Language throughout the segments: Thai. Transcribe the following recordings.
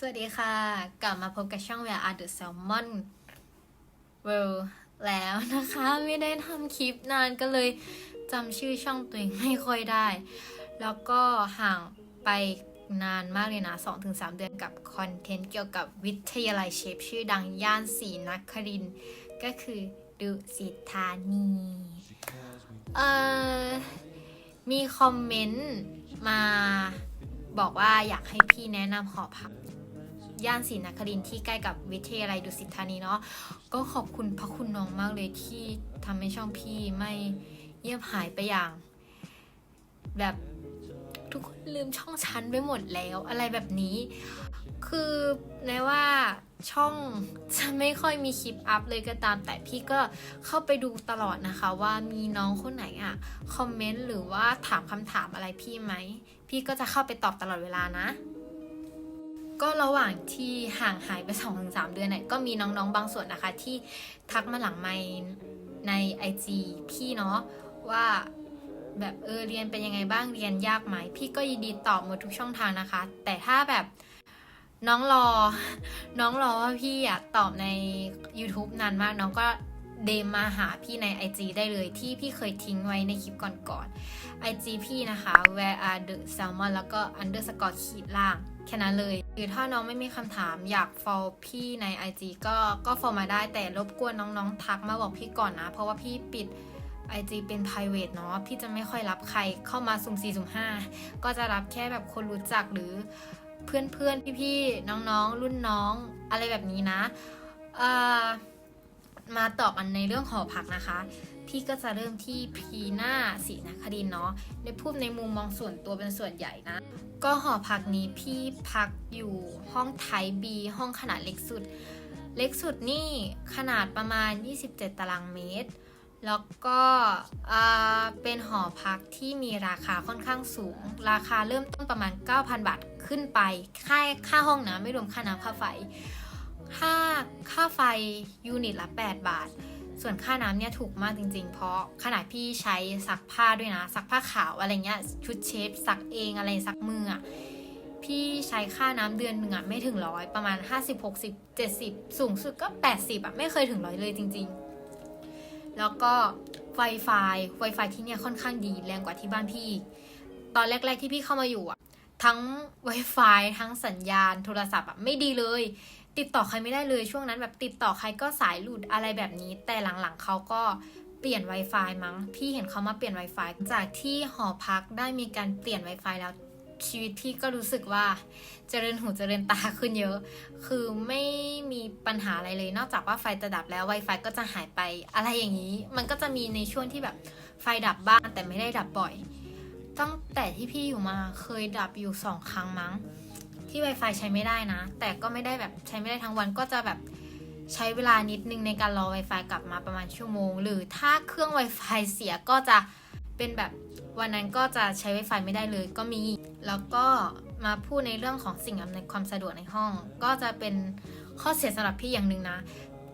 สวัสดีค่ะ กลับมาพบกับช่อง We Are the Salmon World แล้วนะคะ ไม่ได้ทำคลิปนานก็เลยจำชื่อช่องตัวเองไม่ค่อยได้ แล้วก็ห่างไปนานมากเลยนะ 2-3 เดือนกับคอนเทนต์เกี่ยวกับวิทยาลัยเชฟ ชื่อดังย่านศรีนคริน ก็คือดุสิตธานี เอ่อ มีคอมเมนต์มาบอกว่าอยากให้พี่แนะนำหอพัก ย่านศรีนครินที่ใกล้กับวิทยาลัยดุสิตธานีเนาะก็ขอบคุณพระคุณน้องมากเลยที่ทำให้ช่องพี่ไม่เงียบหายไปอย่าง แบบทุกคนลืมช่องฉันไปหมดแล้วอะไรแบบนี้ คือในว่าช่องจะไม่ค่อยมีคลิปอัพเลยก็ตาม แต่พี่ก็เข้าไปดูตลอดนะคะว่ามีน้องคนไหนอะคอมเมนต์หรือว่าถามคำถามอะไรพี่ไหม พี่ก็จะเข้าไปตอบตลอดเวลานะ ก็ระหว่างที่ห่างหายไป2-3ถึงสเดือนเนี่ยก็มีน้องๆ บางส่วนนะคะ ที่ทักมาหลังไมค์ใน IG พี่เนาะว่าแบบเออเรียนเป็นยังไงบ้างเรียนยากไหม พี่ก็ยินดีตอบหมดทุกช่องทางนะคะ แต่ถ้าแบบน้องรอ น้องรอว่าพี่อะตอบใน YouTube นานมาก น้องก็เดมมาหาพี่ใน IG ได้เลยที่พี่เคยทิ้งไว้ในคลิปก่อนๆ IG พี่นะคะ where are the salmon แล้วก็ underscore ขีดล่าง แค่นั้นเลย หรือถ้าน้องไม่มีคำถามอยาก follow พี่ใน IG ก็ก็ follow มาได้แต่รบกวนน้องๆ ทักมาบอกพี่ก่อนนะ เพราะว่าพี่ปิด IG เป็น private เนาะพี่จะไม่ค่อยรับใครเข้ามาสุ่ม4สุ่ม5 ก็จะรับแค่แบบคนรู้จักหรือเพื่อนๆ พี่ๆ น้องๆ รุ่นน้องอะไรแบบนี้นะมาต่อกันในเรื่องหอพักนะคะ พี่ก็จะเริ่มที่พีหน้าศรีนครินเนาะในพูดในมุมมองส่วนตัวเป็นส่วนใหญ่นะ ก็หอพักนี้พี่พักอยู่ห้องไทยบี ห้องขนาดเล็กสุด เล็กสุดนี่ขนาดประมาณ 27 ตารางเมตร แล้วก็เป็นหอพักที่มีราคาค่อนข้างสูง ราคาเริ่มต้นประมาณ 9,000 บาทขึ้นไป ค่าค่าห้องนะไม่รวมค่าน้ำค่าไฟ ค่าค่าไฟยูนิตละ 8 บาท ส่วนค่าน้ำเนี่ยถูกมากจริง ๆ เพราะขนาดพี่ใช้ซักผ้าด้วยนะ ซักผ้าขาวอะไรเงี้ยชุดเชฟซักเองอะไรซักมืออะพี่ใช้ค่าน้ำเดือนหนึ่งอะไม่ถึงร้อยประมาณ 50 60 70 สูงสุดก็ 80อะไม่เคยถึงร้อยเลยจริง ๆ แล้วก็ Wi-Fi Wi-Fi ที่เนี่ยค่อนข้างดีแรงกว่าที่บ้านพี่ ตอนแรก ๆที่พี่เข้ามาอยู่อะทั้ง Wi-Fi ทั้งสัญญาณโทรศัพท์อะไม่ดีเลย ติดต่อใครไม่ได้เลยช่วงนั้นแบบติดต่อใครก็สายหลุดอะไรแบบนี้ แต่หลังๆเขาก็เปลี่ยน Wi-Fi มั้ง พี่เห็นเขามาเปลี่ยน Wi-Fi จากที่หอพักได้มีการเปลี่ยน Wi-Fi แล้วชีวิตพี่ก็รู้สึกว่าเจริญหูเจริญตาขึ้นเยอะ คือไม่มีปัญหาอะไรเลย นอกจากว่าไฟจะดับแล้ว Wi-Fi ก็จะหายไปอะไรอย่างนี้ มันก็จะมีในช่วงที่แบบไฟดับบ้างแต่ไม่ได้ดับบ่อย ตั้งแต่ที่พี่อยู่มาเคยดับอยู่สองครั้งมั้ง ที่ Wi-Fi ใช้ไม่ได้นะ แต่ก็ไม่ได้แบบใช้ไม่ได้ทั้งวันก็จะแบบใช้เวลานิดนึงในการรอ Wi-Fi กลับมาประมาณชั่วโมง หรือถ้าเครื่อง Wi-Fi เสียก็จะเป็นแบบวันนั้นก็จะใช้ Wi-Fi ไม่ได้เลยก็มี แล้วก็มาพูดในเรื่องของสิ่งอำนวยความสะดวกในห้อง ก็จะเป็นข้อเสียสำหรับพี่อย่างหนึ่งนะ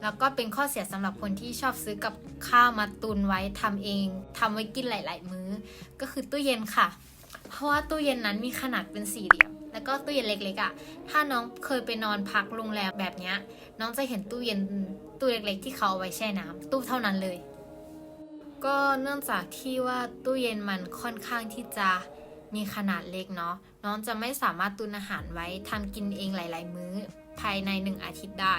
แล้วก็เป็นข้อเสียสำหรับคนที่ชอบซื้อกับข้าวมาตุนไว้ทำเองทำไว้กินหลาย ๆ มื้อ ก็คือตู้เย็นค่ะ เพราะว่าตู้เย็นนั้นมีขนาดเป็นสี่เหลี่ยม แล้วก็ตู้เย็นเล็กๆอะ่ะ ถ้าน้องเคยไปนอนพักโรงแรมแบบเนี้ย น้องจะเห็นตู้เย็นตู้เล็กๆ ที่เขาเอาไว้แช่น้ำตู้เท่านั้นเลย ก็เนื่องจากที่ว่าตู้เย็นมันค่อนข้างที่จะมีขนาดเล็กเนาะ น้องจะไม่สามารถตุนอาหารไว้ทำกินเองหลาย ๆ มื้อภายในหนึ่งอาทิตย์ได้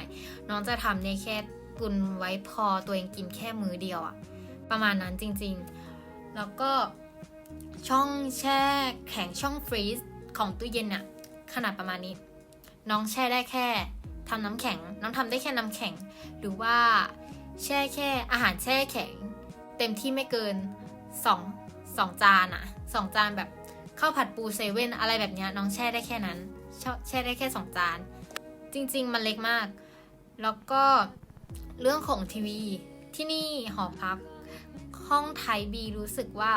น้องจะทำได้แค่ตุนไว้พอตัวเองกินแค่มื้อเดียวอะประมาณนั้นจริงๆ แล้วก็ช่องแช่แข็งช่องฟรีซ ของตู้เย็นอะขนาดประมาณนี้ น้องแช่ได้แค่ทำน้ำแข็ง น้องทำได้แค่น้ำแข็ง หรือว่าแช่แค่อาหารแช่แข็ง เต็มที่ไม่เกินสองสองจานอะสองจานแบบข้าวผัดปูเซเว่นอะไรแบบเนี้ยน้องแช่ได้แค่นั้นแช่แช่ได้แค่สองจาน จริง ๆ มันเล็กมาก แล้วก็เรื่องของทีวีที่นี่หอพัก ห้องไทยบีรู้สึกว่า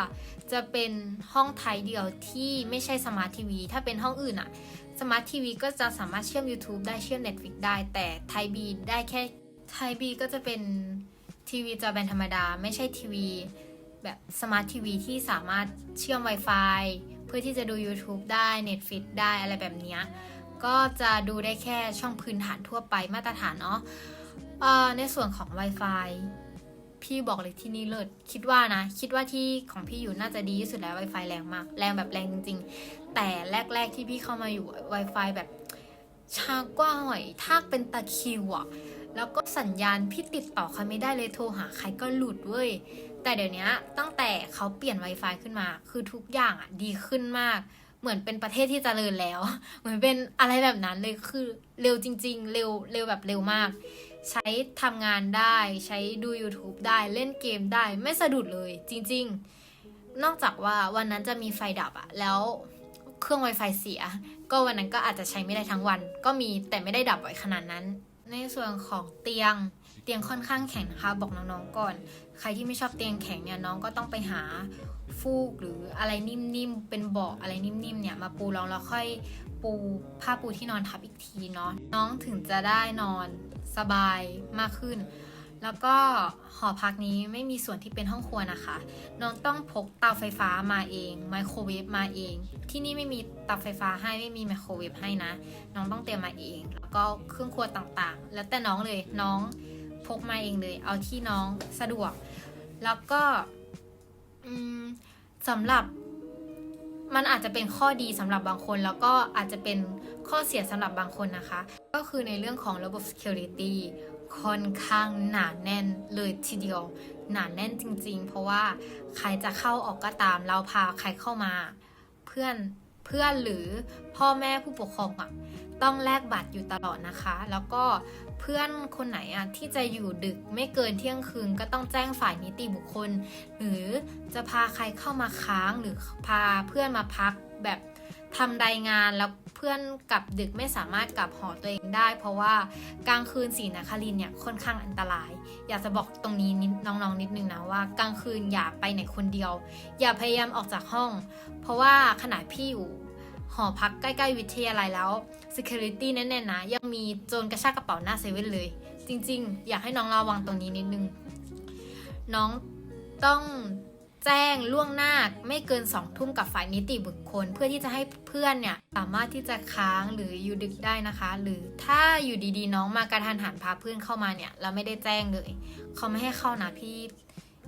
จะเป็นห้องไทยเดียวที่ไม่ใช่สมาร์ททีวีถ้าเป็นห้องอื่นอะสมาร์ททีวีก็จะสามารถเชื่อม YouTube ได้เชื่อม Netflix ได้ แต่ไทยบีได้แค่ไทยบีก็จะเป็นทีวีจอแบนธรรมดา ไม่ใช่ทีวีแบบสมาร์ททีวีที่สามารถเชื่อม Wi-Fi เพื่อที่จะดู YouTube ได้ Netflix ได้อะไรแบบนี้ก็จะดูได้แค่ช่องพื้นฐานทั่วไปมาตรฐานเนาะในส่วนของ Wi-Fi พี่บอกเลยที่นี่เลิศคิดว่านะ คิดว่าที่ของพี่อยู่น่าจะดีที่สุดแล้ว Wi-Fi แรงมาก แรงแบบแรงจริง ๆ แต่แรก ๆ ที่พี่เข้ามาอยู่ Wi-Fi แบบช้ากว่าหน่อยถ้าเป็นตะคิวอะแล้วก็สัญญาณพี่ติดต่อใครไม่ได้เลยโทรหาใครก็หลุดเว้ย แต่เดี๋ยวนี้ตั้งแต่เขาเปลี่ยน Wi-Fi ขึ้นมา คือทุกอย่างอะดีขึ้นมาก เหมือนเป็นประเทศที่เจริญแล้ว เหมือนเป็นอะไรแบบนั้นเลยคือเร็วจริง ๆ เร็วเร็วแบบเร็วมาก ใช้ทำงานได้ใช้ดู YouTube ได้เล่นเกมได้ไม่สะดุดเลย จริง ๆ นอกจากว่าวันนั้นจะมีไฟดับอะแล้วเครื่อง Wi-Fi เสีย ก็วันนั้นก็อาจจะใช้ไม่ได้ทั้งวัน ก็มีแต่ไม่ได้ดับบ่อยขนาดนั้น ในส่วนของเตียงเตียงค่อนข้างแข็งนะคะบอกน้องๆก่อน ใครที่ไม่ชอบเตียงแข็งเนี่ยน้องก็ต้องไปหาฟูกหรืออะไรนิ่มๆเป็นเบาะอะไรนิ่มๆเนี่ยมาปูรองแล้วค่อยปูผ้าปูที่นอนทับอีกทีเนาะน้องถึงจะได้นอน สบายมากขึ้น แล้วก็หอพักนี้ไม่มีส่วนที่เป็นห้องครัวนะคะ น้องต้องพกเตาไฟฟ้ามาเอง ไมโครเวฟมาเอง ที่นี่ไม่มีเตาไฟฟ้าให้ไม่มีไมโครเวฟให้นะ น้องต้องเตรียมมาเอง แล้วก็เครื่องครัวต่างๆ แล้วแต่น้องเลยน้องพกมาเองเลย เอาที่น้องสะดวก แล้วก็สำหรับมันอาจจะเป็นข้อดีสำหรับบางคน แล้วก็อาจจะเป็น ข้อเสียสำหรับบางคนนะคะ ก็คือในเรื่องของระบบ security ค่อนข้างหนาแน่นเลยทีเดียว หนาแน่นจริง ๆ เพราะว่าใครจะเข้าออกก็ตาม เราพาใครเข้ามา เพื่อนเพื่อนหรือพ่อแม่ผู้ปกครองอะ่ะต้องแลกบัตรอยู่ตลอดนะคะ แล้วก็เพื่อนคนไหนอะที่จะอยู่ดึกไม่เกินเที่ยงคืนก็ต้องแจ้งฝ่ายนิติบุคคล หรือจะพาใครเข้ามาค้างหรือพาเพื่อนมาพักแบบ ทำรายงานแล้วเพื่อนกลับดึกไม่สามารถกลับหอตัวเองได้ เพราะว่ากลางคืนสีนครินเนี่ยค่อนข้างอันตราย อยากจะบอกตรงนี้นิดน้องๆนิดนึงนะว่ากลางคืนอย่าไปไหนคนเดียว อย่าพยายามออกจากห้อง เพราะว่าขนาดพี่อยู่หอพักใกล้ๆวิทยาลัยแล้ว security แน่ๆนะยังมีโจรกระชากกระเป๋าหน้าเซเว่นเลย จริง ๆ อยากให้น้องระวังตรงนี้นิดนึง น้องต้อง แจ้งล่วงหน้าไม่เกินสองทุ่มกับฝ่ายนิติบุคคล เพื่อที่จะให้เพื่อนเนี่ยสามารถที่จะค้างหรืออยู่ดึกได้นะคะ หรือถ้าอยู่ดีๆ น้องมากระทันหันพาเพื่อนเข้ามาเนี่ยเราไม่ได้แจ้งเลยเขาไม่ให้เข้านะพี่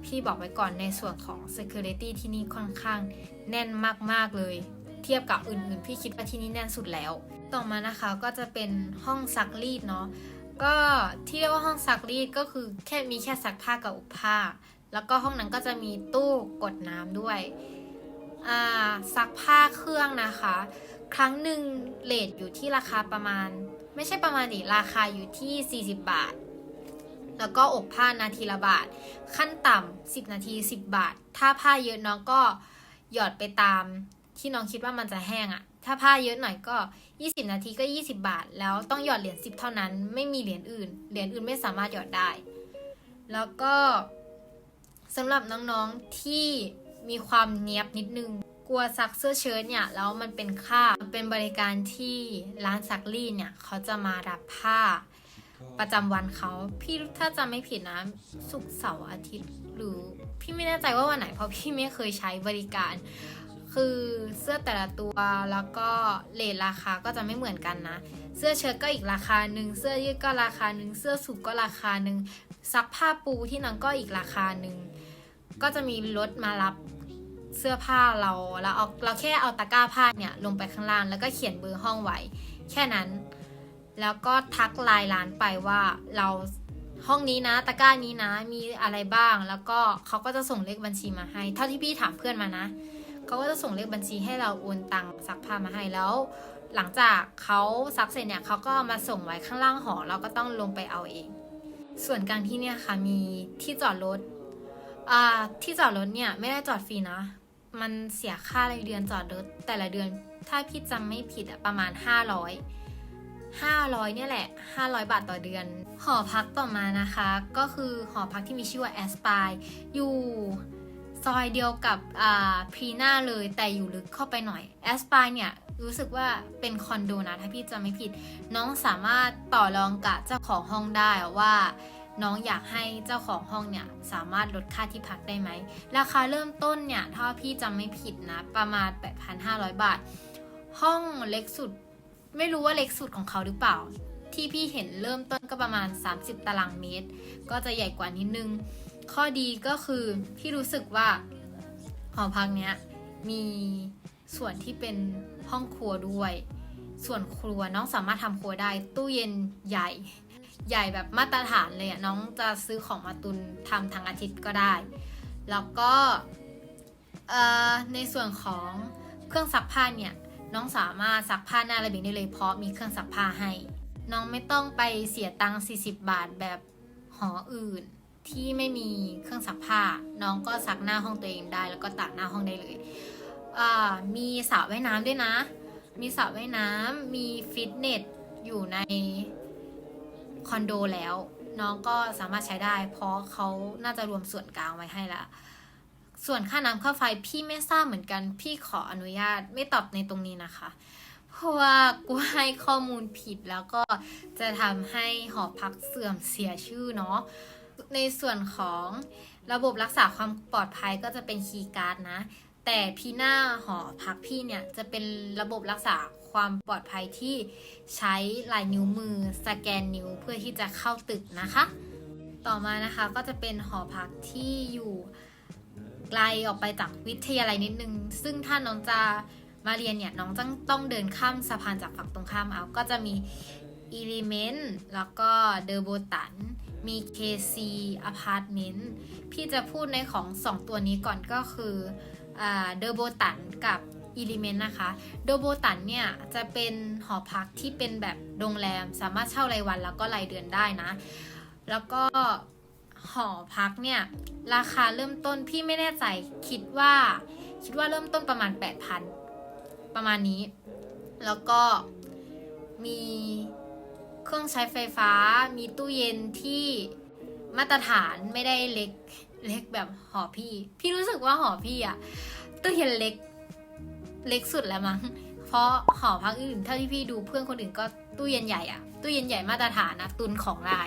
พี่บอกไว้ก่อนในส่วนของ security ที่นี่ค่อนข้างแน่นมากๆเลย เทียบกับอื่นๆ พี่คิดว่าที่นี่แน่นสุดแล้ว ต่อมานะคะก็จะเป็นห้องซักรีดเนาะก็ที่เรียกว่าห้องซักรีดก็คือแค่มีแค่ซักผ้ากับอบผ้า แล้วก็ห้องนั้นก็จะมีตู้กดน้ำด้วยอ่าซักผ้าเครื่องนะคะ ครั้งหนึ่งเลทอยู่ที่ราคาประมาณ ไม่ใช่ประมาณดิราคาอยู่ที่ 40 บาท แล้วก็อบผ้านาทีละบาท ขั้นต่ำ10 นาที 10 บาท ถ้าผ้าเยอะน้องก็หยอดไปตามที่น้องคิดว่ามันจะแห้งอะถ้าผ้าเยอะหน่อยก็ 20 นาทีก็ 20 บาท แล้วต้องหยอดเหรียญ10 เท่านั้น ไม่มีเหรียญอื่น เหรียญอื่นไม่สามารถหยอดได้ แล้วก็ สำหรับน้องๆที่มีความเนียบนิดนึง กลัวซักเสื้อเชิ้ตเนี่ยแล้วมันเป็นค่าเป็นบริการที่ร้านซักรีดเนี่ยเขาจะมารับผ้าประจำวันเขาพี่ถ้าจำไม่ผิดนะศุกเสาร์อาทิตย์ หรือพี่ไม่แน่ใจว่าวันไหน เพราะพี่ไม่เคยใช้บริการ คือเสื้อแต่ละตัวแล้วก็เลทราคาก็จะไม่เหมือนกันนะ เสื้อเชิ้ตก็อีกราคาหนึ่งเสื้อยืดก็ราคาหนึ่งเสื้อสูทก็ราคาหนึ่งซักผ้าปูที่นั่นก็อีกราคาหนึ่ง ก็จะมีรถมารับเสื้อผ้าเราแล้วเอาเราแค่เอาตะกร้าผ้าเนี่ยลงไปข้างล่างแล้วก็เขียนเบอร์ห้องไว้ แค่นั้น แล้วก็ทักไลน์ร้านไปว่าเราห้องนี้นะตะกร้านี้นะมีอะไรบ้าง แล้วก็เขาก็จะส่งเลขบัญชีมาให้ เท่าที่พี่ถามเพื่อนมานะเขาก็จะส่งเลขบัญชีให้เราโอนตังค์ซักผ้ามาให้แล้ว หลังจากเขาซักเสร็จเนี่ยเขาก็มาส่งไว้ข้างล่างหอเราก็ต้องลงไปเอาเอง ส่วนกลางที่เนี่ยค่ะมีที่จอดรถ อ่าที่จอดรถเนี่ยไม่ได้จอดฟรีนะ มันเสียค่ารายเดือนจอดรถแต่ละเดือนถ้าพี่จำไม่ผิดอะประมาณ 500 500เนี่ยแหละ 500 บาทต่อเดือน หอพักต่อมานะคะ ก็คือหอพักที่มีชื่อว่าแอสปายอยู่ซอยเดียวกับอ่าพรีน่าเลยแต่อยู่ลึกเข้าไปหน่อยแอสปายเนี่ยรู้สึกว่าเป็นคอนโดนะ ถ้าพี่จำไม่ผิด น้องสามารถต่อรองกับเจ้าของห้องได้ว่า น้องอยากให้เจ้าของห้องเนี่ยสามารถลดค่าที่พักได้ไหม ราคาเริ่มต้นเนี่ยถ้าพี่จำไม่ผิดนะ ประมาณ 8,500 บาท ห้องเล็กสุด ไม่รู้ว่าเล็กสุดของเขาหรือเปล่า ที่พี่เห็นเริ่มต้นก็ประมาณ 30 ตารางเมตร ก็จะใหญ่กว่านิดนึง ข้อดีก็คือพี่รู้สึกว่าหอพักเนี้ยมีส่วนที่เป็นห้องครัวด้วย ส่วนครัวน้องสามารถทำครัวได้ตู้เย็นใหญ่ ใหญ่แบบมาตรฐานเลยอะน้องจะซื้อของมาตุนทำทั้งอาทิตย์ก็ได้ แล้วก็ในส่วนของเครื่องซักผ้าเนี่ยน้องสามารถซักผ้าหน้าระเบียงได้เลยเพราะมีเครื่องซักผ้าให้ น้องไม่ต้องไปเสียตังค์40 บาทแบบหออื่นที่ไม่มีเครื่องซักผ้า น้องก็ซักหน้าห้องตัวเองได้ แล้วก็ตากหน้าห้องได้เลยมีสระว่ายน้ำด้วยนะ มีสระว่ายน้ำมีฟิตเนสอยู่ใน คอนโดแล้ว น้องก็สามารถใช้ได้ เพราะเขาน่าจะรวมส่วนกลางไว้ให้ละส่วนค่าน้ำค่าไฟพี่ไม่ทราบเหมือนกัน พี่ขออนุญาตไม่ตอบในตรงนี้นะคะ เพราะว่ากูให้ข้อมูลผิดแล้วก็จะทำให้หอพักเสื่อมเสียชื่อเนาะในส่วนของระบบรักษาความปลอดภัยก็จะเป็นคีย์การ์ดนะ แต่พี่หน้าหอพักพี่เนี่ยจะเป็นระบบรักษา ความปลอดภัยที่ใช้ลายนิ้วมือสแกนนิ้วเพื่อที่จะเข้าตึกนะคะ ต่อมานะคะก็จะเป็นหอพักที่อยู่ไกลออกไปจากวิทยาลัยนิดนึง ซึ่งถ้าน้องจะมาเรียนเนี่ยน้องต้องต้องเดินข้ามสะพานจากฝั่งตรงข้ามเอา ก็จะมีอิลิเมนต์แล้วก็เดอโบตัน มี KC Apartment พี่จะพูดในของ 2 ตัวนี้ก่อนก็คือเดอโบตันกับ อิลิเมนต์นะคะเดโบตันเนี่ยจะเป็นหอพักที่เป็นแบบโรงแรมสามารถเช่ารายวันแล้วก็รายเดือนได้นะ แล้วก็หอพักเนี่ยราคาเริ่มต้นพี่ไม่แน่ใจคิดว่า คิดว่าเริ่มต้นประมาณ 8,000 ประมาณนี้ แล้วก็มีเครื่องใช้ไฟฟ้ามีตู้เย็นที่มาตรฐานไม่ได้เล็กเล็กแบบหอพี่ พี่รู้สึกว่าหอพี่อะตู้เย็นเล็ก เล็กสุดแล้วมั้ง เพราะหอพักอื่นเท่าที่พี่ดูเพื่อนคนอื่นก็ตู้เย็นใหญ่อะตู้เย็นใหญ่มาตรฐานนะตุนของได้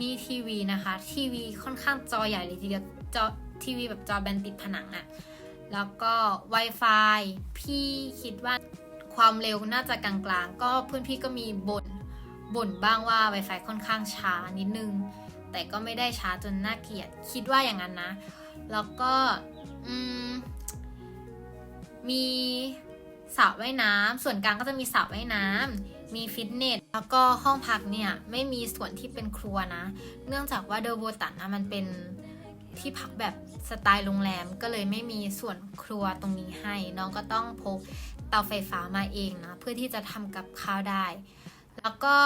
มีทีวีนะคะ ทีวีค่อนข้างจอใหญ่เลยทีเดียวจอทีวีแบบจอแบนติดผนังอะแล้วก็ Wi-Fi พี่คิดว่าความเร็วน่าจะกลางๆ ก็เพื่อนพี่ก็มีบ่นบ่นบ้างว่า Wi-Fi ค่อนข้างช้านิดนึง แต่ก็ไม่ได้ช้าจนน่าเกลียด คิดว่าอย่างนั้นนะ แล้วก็อืม มีสระว่ายน้ำส่วนกลางก็จะมีสระว่ายน้ำมีฟิตเนส แล้วก็ห้องพักเนี่ยไม่มีส่วนที่เป็นครัวนะ เนื่องจากว่าเดอโบตันนะมันเป็นที่พักแบบสไตล์โรงแรมก็เลยไม่มีส่วนครัวตรงนี้ให้ น้องก็ต้องพกเตาไฟฟ้ามาเองนะ เพื่อที่จะทำกับข้าวได้ แล้วก็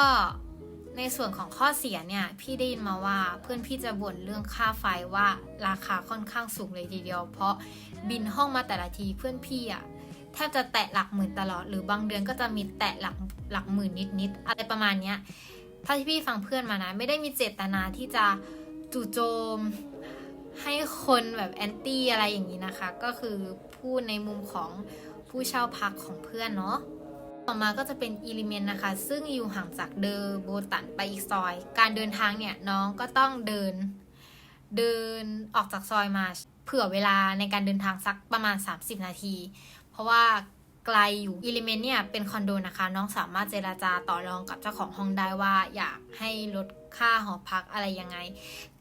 ในส่วนของข้อเสียเนี่ยพี่ได้ยินมาว่าเพื่อนพี่จะบ่นเรื่องค่าไฟว่าราคาค่อนข้างสูงเลยทีเดียว เพราะบินห้องมาแต่ละทีเพื่อนพี่อะแทบจะแตะหลักหมื่นตลอด หรือบางเดือนก็จะมีแตะหลักหลักหมื่นนิดๆอะไรประมาณเนี้ยถ้าที่พี่ฟังเพื่อนมานะ ไม่ได้มีเจตนาที่จะจู่โจมให้คนแบบแอนตี้อะไรอย่างนี้นะคะ ก็คือพูดในมุมของผู้เช่าพักของเพื่อนเนาะ ต่อมาก็จะเป็นอิลิเมนต์นะคะ ซึ่งอยู่ห่างจากเดอโบตันไปอีกซอย การเดินทางเนี่ยน้องก็ต้องเดิน เดินออกจากซอยมาเผื่อเวลาในการเดินทางสักประมาณ 30 นาที เพราะว่าไกลอยู่อิลิเมนต์เนี่ยเป็นคอนโดนะคะ น้องสามารถเจราจาต่อรองกับเจ้าของห้องได้ว่าอยากให้ลด ค่าหอพักอะไรยังไง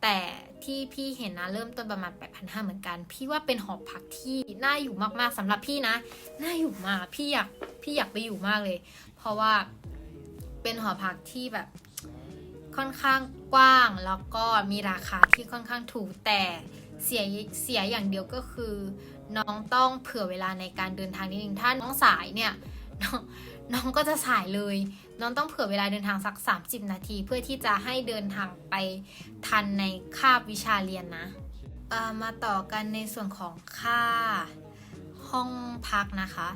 แต่ที่พี่เห็นนะเริ่มต้นประมาณ 8,500 เหมือนกัน พี่ว่าเป็นหอพักที่น่าอยู่มากๆสำหรับพี่นะน่าอยู่มากพี่อยากพี่อยากไปอยู่มากเลย เพราะว่าเป็นหอพักที่แบบค่อนข้างกว้างแล้วก็มีราคาที่ค่อนข้างถูกแต่เสียเสียอย่างเดียวก็คือ น้องต้องเผื่อเวลาในการเดินทางนิดนึงถ้าน้องสายเนี่ยนน้องก็จะสายเลยน้องต้องเผื่อเวลาเดินทางสัก 30 นาที เพื่อที่จะให้เดินทางไปทันในคาบวิชาเรียนนะมาต่อกันในส่วนของค่าห้องพักนะคะ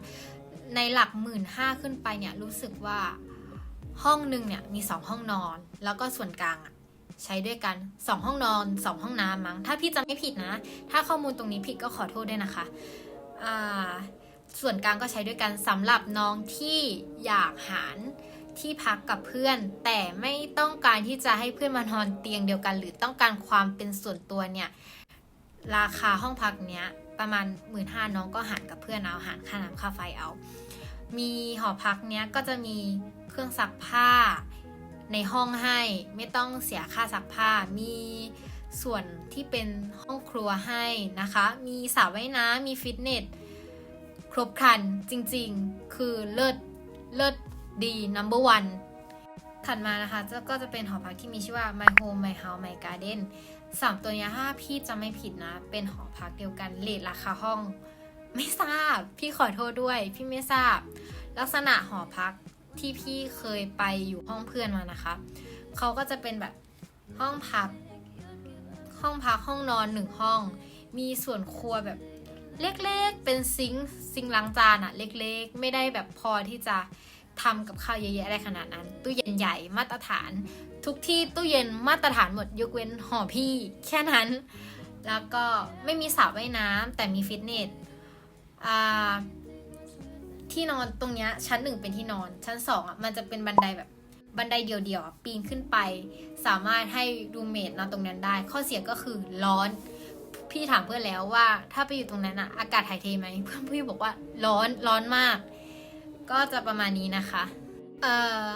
ในหลักหมื่นห้าขึ้นไปเนี่ยรู้สึกว่าห้องหนึ่งเนี่ยมีสองห้องนอน แล้วก็ส่วนกลางอะใช้ด้วยกันสองห้องนอนสองห้องน้ำมั้งถ้าพี่จำไม่ผิดนะ ถ้าข้อมูลตรงนี้ผิดก็ขอโทษด้วยนะคะส่วนกลางก็ใช้ด้วยกันสำหรับน้องที่อยากหาร ที่พักกับเพื่อน แต่ไม่ต้องการที่จะให้เพื่อนมานอนเตียงเดียวกัน หรือต้องการความเป็นส่วนตัวเนี่ยราคาห้องพักเนี้ยประมาณหมื่นห้าน้องก็หารกับเพื่อนเอาหารค่าน้ำค่าไฟเอา มีหอพักเนี้ยก็จะมีเครื่องซักผ้าในห้องให้ไม่ต้องเสียค่าซักผ้า มีส่วนที่เป็นห้องครัวให้นะคะ มีสระว่ายน้ำมีฟิตเนสครบครันจริงๆ คือเลิศเลิศ ดี number one ถัดมานะคะจะก็จะเป็นหอพักที่มีชื่อว่า My Home My House My Garden สามตัวนี้ถ้าพี่จะไม่ผิดนะ เป็นหอพักเดียวกันเลทราคาห้อง ไม่ทราบ พี่ขอโทษด้วย พี่ไม่ทราบ ลักษณะหอพักที่พี่เคยไปอยู่ห้องเพื่อนมานะคะเขาก็จะเป็นแบบห้องพัก ห้องพักห้องนอนหนึ่งห้อง มีส่วนครัวแบบเล็กๆ เป็นซิงค์ซิงค์ล้างจานอะเล็กๆ ไม่ได้แบบพอที่จะ ทำกับข้าวเยอะแยะอะไรขนาดนั้น ตู้เย็นใหญ่มาตรฐาน ทุกที่ตู้เย็นมาตรฐานหมดยกเว้นหอพี่ แค่นั้น แล้วก็ไม่มีสระว่ายน้ำแต่มีฟิตเนสที่นอนตรงเนี้ยชั้นหนึ่งเป็นที่นอน ชั้นสองอะมันจะเป็นบันไดแบบบันไดเดี่ยวๆปีนขึ้นไป สามารถให้รูเมทนอนตรงนั้นได้ ข้อเสียก็คือร้อนพี่ถามเพื่อนแล้วว่า ถ้าไปอยู่ตรงนั้นอะอากาศถ่ายเทไหมเพื่อนพี่บอกว่าร้อนร้อนมาก ก็จะประมาณนี้นะคะ เอ่อ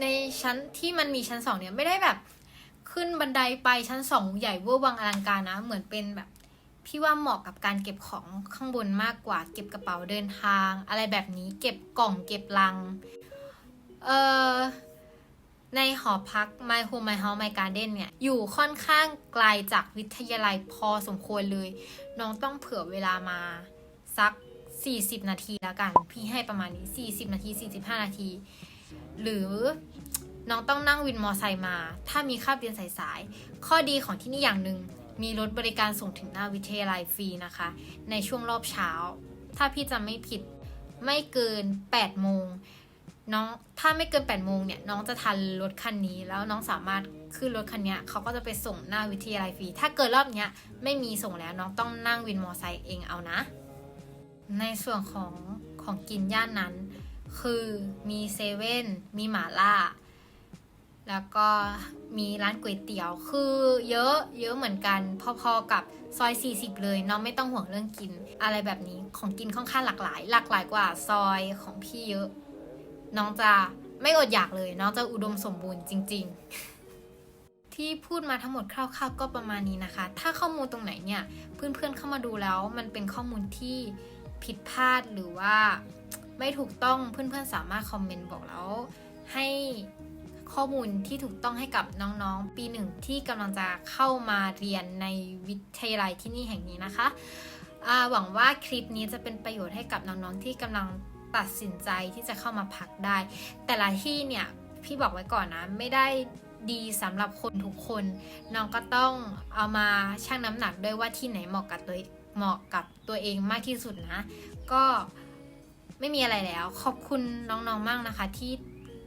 ในชั้นที่มันมีชั้นสองเนี่ยไม่ได้แบบขึ้นบันไดไปชั้นสองใหญ่เวอร์วังอลังการนะ เหมือนเป็นแบบพี่ว่าเหมาะกับการเก็บของข้างบนมากกว่า เก็บกระเป๋าเดินทาง อะไรแบบนี้เก็บกล่องเก็บลัง เอ่อ ในหอพัก My Home My House My Garden เนี่ย อยู่ค่อนข้างไกลจากวิทยาลัยพอสมควรเลย น้องต้องเผื่อเวลามา สัก 40 นาทีแล้วกัน พี่ให้ประมาณนี้ 40 นาที 45 นาที หรือน้องต้องนั่งวินมอไซค์มา ถ้ามีคาบเรียนสายๆ ข้อดีของที่นี่อย่างหนึ่งมีรถบริการส่งถึงหน้าวิทยาลัยฟรีนะคะ ในช่วงรอบเช้า ถ้าพี่จำไม่ผิดไม่เกิน 8 โมงน้องถ้าไม่เกิน 8 โมงเนี่ยน้องจะทันรถคันนี้ แล้วน้องสามารถขึ้นรถคันนี้เขาก็จะไปส่งหน้าวิทยาลัยฟรี ถ้าเกินรอบเนี้ยไม่มีส่งแล้วน้องต้องนั่งวินมอไซค์เองเอานะ ในส่วนของของกินย่านนั้น คือมีเซเว่นมีหมาล่า แล้วก็มีร้านก๋วยเตี๋ยวคือเยอะเยอะเหมือนกัน พอๆกับซอย 40 เลยน้องไม่ต้องห่วงเรื่องกิน อะไรแบบนี้ของกินค่อนข้างหลากหลาย หลากหลายกว่าซอยของพี่เยอะ น้องจะไม่อดอยากเลย น้องจะอุดมสมบูรณ์จริง ๆที่พูดมาทั้งหมดคร่าวๆก็ประมาณนี้นะคะ ถ้าข้อมูลตรงไหนเนี่ย เพื่อนๆเข้ามาดูแล้วมันเป็นข้อมูลที่ ผิดพลาดหรือว่าไม่ถูกต้องเพื่อนๆสามารถคอมเมนต์บอกแล้วให้ข้อมูลที่ถูกต้องให้กับน้องๆ ปีหนึ่งที่กำลังจะเข้ามาเรียนในวิทยาลัยที่นี่แห่งนี้นะคะหวังว่าคลิปนี้จะเป็นประโยชน์ให้กับน้องๆที่กำลังตัดสินใจที่จะเข้ามาพักได้ แต่ละที่เนี่ยพี่บอกไว้ก่อนนะไม่ได้ดีสำหรับคนทุกคน น้องก็ต้องเอามาชั่งน้ำหนักด้วยว่าที่ไหนเหมาะกับตัว เหมาะกับตัวเองมากที่สุดนะ ก็ไม่มีอะไรแล้ว ขอบคุณน้องๆมากนะคะ ที่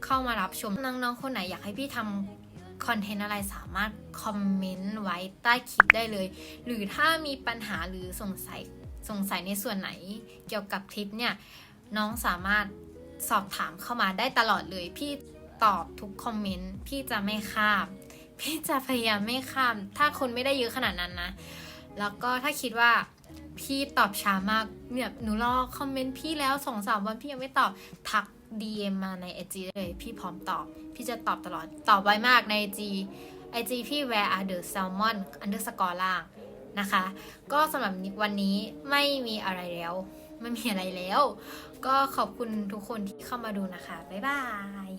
เข้ามารับชมน้องๆคนไหนอยากให้พี่ทำคอนเทนต์อะไรสามารถคอมเมนต์ไว้ใต้คลิปได้เลย หรือถ้ามีปัญหาหรือสงสัยสงสัยในส่วนไหนเกี่ยวกับคลิปเนี่ย น้องสามารถสอบถามเข้ามาได้ตลอดเลย พี่ตอบทุกคอมเมนต์พี่จะไม่ข้ามพี่จะพยายามไม่ข้าม ถ้าคนไม่ได้เยอะขนาดนั้นนะ แล้วก็ถ้าคิดว่า พี่ตอบช้ามากเนี่ยหนูรอคอมเมนต์พี่แล้วสองสามวันพี่ยังไม่ตอบทัก DM มาใน IG เลย พี่พร้อมตอบ พี่จะตอบตลอด ตอบไวมากใน IG IG พี่ where are the salmon underscore ล่างนะคะ ก็สำหรับวันนี้ไม่มีอะไรแล้ว ไม่มีอะไรแล้ว ก็ขอบคุณทุกคนที่เข้ามาดูนะคะ บ๊ายบาย